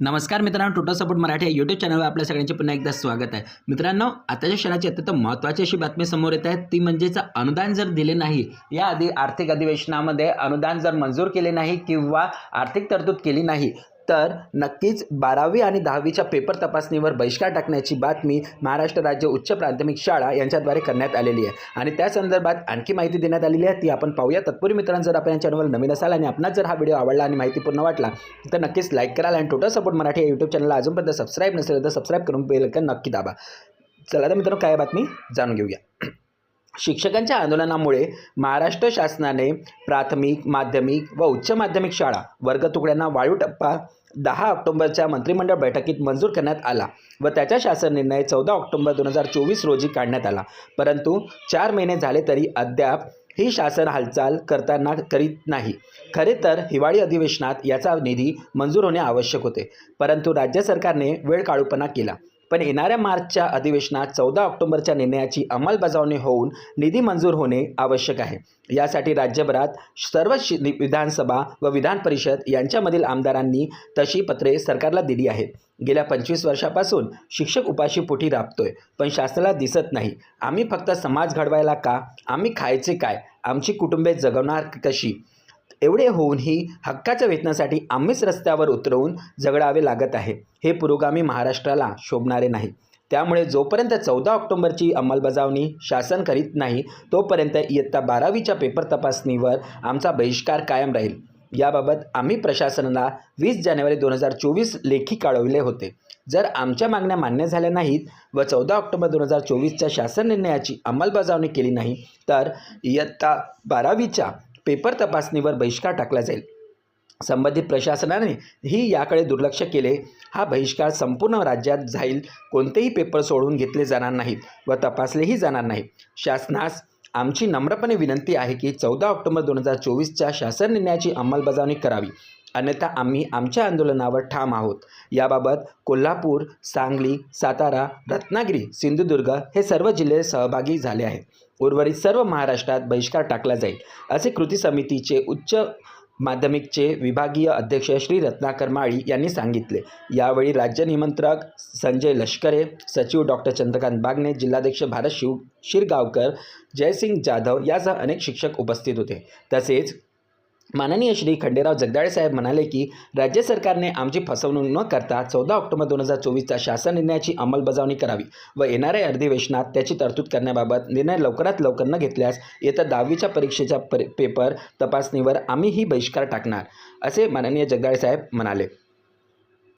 नमस्कार मित्रांनो total support Marathi या यूट्यूब चॅनलवर आपल्या सगळ्यांचे पुन्हा एकदा स्वागत आहे. मित्रांनो आताच्या क्षणाची अत्यंत महत्त्वाची अशी बातमी समोर येत आहे. ती म्हणजेच अनुदान जर दिले नाही याआधी आर्थिक अधिवेशनामध्ये अनुदान जर मंजूर केले नाही किंवा आर्थिक तरतूद केली नाही तर नक्कीच बारावी आणि दहावीच्या पेपर तपासणीवर बहिष्कार टाकण्याची बातमी महाराष्ट्र राज्य उच्च प्राथमिक शाळा यांच्याद्वारे करण्यात आलेली आहे. आणि त्या संदर्भात आणखी माहिती देण्यात आलेली आहे ती आपण पाहूया. तत्पूर्वी मित्रांनो जर आपण या चॅनलवर नवीन असाल आणि आपणास जर हा व्हिडिओ आवडला आणि माहितीपूर्ण वाटला तर नक्कीच लाईक कराल आणि टोटल सपोर्ट मराठी या यूट्यूब चॅनलला अजूनपर्यंत सबस्क्राईब नसेल तर सबस्क्राईब करून बेल नक्की दाबा. चला तर मित्रांनो काय बातमी जाणून घेऊया. शिक्षकांच्या आंदोलनामुळे महाराष्ट्र शासनाने प्राथमिक माध्यमिक व उच्च माध्यमिक शाळा वर्ग तुकड्यांना वाळू टप्पा दहा ऑक्टोबरच्या मंत्रिमंडळ बैठकीत मंजूर करण्यात आला व त्याचा शासन निर्णय चौदा ऑक्टोबर दोन हजार चोवीस रोजी काढण्यात आला. परंतु चार महिने झाले तरी अद्याप ही शासन हालचाल करताना करीत नाही. खरे तर हिवाळी अधिवेशनात याचा निधी मंजूर होणे आवश्यक होते. परंतु राज्य सरकारने वेळ काळूपणा केला. पण येणाऱ्या मार्चच्या अधिवेशनात चौदा ऑक्टोबरच्या निर्णयाची अंमलबजावणी होऊन निधी मंजूर होणे आवश्यक आहे. यासाठी राज्यभरात सर्व विधानसभा व विधान परिषद यांच्यामधील आमदारांनी तशी पत्रे सरकारला दिली आहेत. गेल्या पंचवीस वर्षापासून शिक्षक उपाशी पोटी राबतोय पण शासनाला दिसत नाही. आम्ही फक्त समाज घडवायला का? आम्ही खायचे काय? आमची कुटुंबे जगवणार कशी? एवढे होऊनही हक्काच्या वेतनासाठी आम्हीच रस्त्यावर उतरवून झगडावे लागत आहे. हे पुरोगामी महाराष्ट्राला शोभणारे नाही. त्यामुळे जोपर्यंत चौदा ऑक्टोबरची अंमलबजावणी शासन करीत नाही तोपर्यंत इयत्ता बारावीच्या पेपर तपासणीवर आमचा बहिष्कार कायम राहील. याबाबत आम्ही प्रशासनाला वीस जानेवारी दोन हजार चोवीस लेखी कळवले होते. जर आमच्या मागण्या मान्य झाल्या नाहीत व चौदा ऑक्टोबर दोन हजार चोवीसच्या शासन निर्णयाची अंमलबजावणी केली नाही तर इयत्ता बारावीच्या पेपर तपासणीवर बहिष्कार टाकला जाईल. संबंधित प्रशासनाने ही याकडे दुर्लक्ष केले. हा बहिष्कार संपूर्ण राज्यात जाईल. कोणतेही पेपर सोडून घेतले जाणार नाहीत व तपासलेही जाणार नाही शासनास आमची नम्रपणे विनंती आहे की चौदा ऑक्टोबर दोन हजार चोवीसच्या शासन निर्णयाची अंमलबजावणी करावी. अन्यथा आम्ही आमच्या आंदोलनावर ठाम आहोत. याबाबत कोल्हापूर सांगली सातारा रत्नागिरी सिंधुदुर्ग हे सर्व जिल्हे सहभागी झाले आहेत. उर्वरित सर्व महाराष्ट्रात बहिष्कार टाकला जाईल असे कृती समितीचे उच्च माध्यमिकचे विभागीय अध्यक्ष श्री रत्नाकर माळी यांनी सांगितले. यावेळी राज्य निमंत्रक संजय लष्करे सचिव डॉक्टर चंद्रकांत बागणे जिल्हाध्यक्ष भारत शिव शिरगावकर जयसिंग जाधव यासह अनेक शिक्षक उपस्थित होते. तसेच माननीय श्री खंडेराव जगदाळे साहेब म्हणाले की राज्य सरकारने आमची फसवणूक न करता चौदा ऑक्टोबर दोन हजार चोवीसच्या शासन निर्णयाची अंमलबजावणी करावी व येणाऱ्या अधिवेशनात त्याची तरतूद करण्याबाबत निर्णय लवकरात लवकर न घेतल्यास येत्या दहावीच्या परीक्षेच्या पेपर तपासणीवर आम्ही ही बहिष्कार टाकणार असे माननीय जगदाळे साहेब म्हणाले.